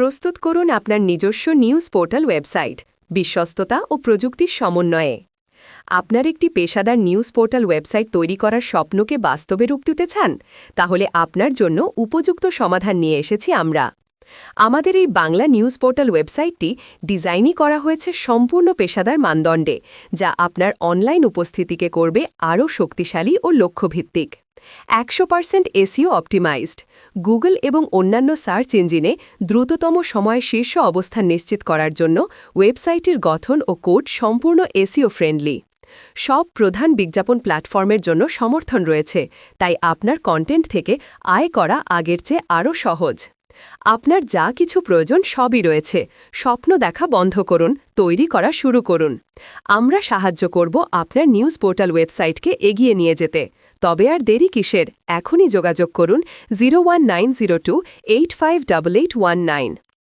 প্রস্তুত করুন আপনার নিজস্ব নিউজ পোর্টাল ওয়েবসাইট, বিশ্বস্ততা ও প্রযুক্তির সমন্বয়ে। আপনার একটি পেশাদার নিউজ পোর্টাল ওয়েবসাইট তৈরি করার স্বপ্নকে বাস্তবে রূপ দিতে চান? তাহলে আপনার জন্য উপযুক্ত সমাধান নিয়ে এসেছি আমরা। আমাদের এই বাংলা নিউজ পোর্টাল ওয়েবসাইটটি ডিজাইনই করা হয়েছে সম্পূর্ণ পেশাদার মানদণ্ডে, যা আপনার অনলাইন উপস্থিতিকে করবে আরও শক্তিশালী ও লক্ষ্যভিত্তিক। একশো পার্সেন্ট এসিও অপটিমাইজড। গুগল এবং অন্যান্য সার্চ ইঞ্জিনে দ্রুততম সময়ে শীর্ষ অবস্থান নিশ্চিত করার জন্য ওয়েবসাইটের গঠন ও কোড সম্পূর্ণ এসিও ফ্রেন্ডলি। সব প্রধান বিজ্ঞাপন প্ল্যাটফর্মের জন্য সমর্থন রয়েছে, তাই আপনার কন্টেন্ট থেকে আয় করা আগের চেয়ে আরও সহজ। আপনার যা কিছু প্রয়োজন সবই রয়েছে, স্বপ্ন দেখা বন্ধ করুন, তৈরি করা শুরু করুন। আমরা সাহায্য করব আপনার নিউজ পোর্টাল ওয়েবসাইটকে এগিয়ে নিয়ে যেতে। তবে আর দেরি কিসের? এখনই যোগাযোগ করুন zero one nine zero two eight five eight one nine.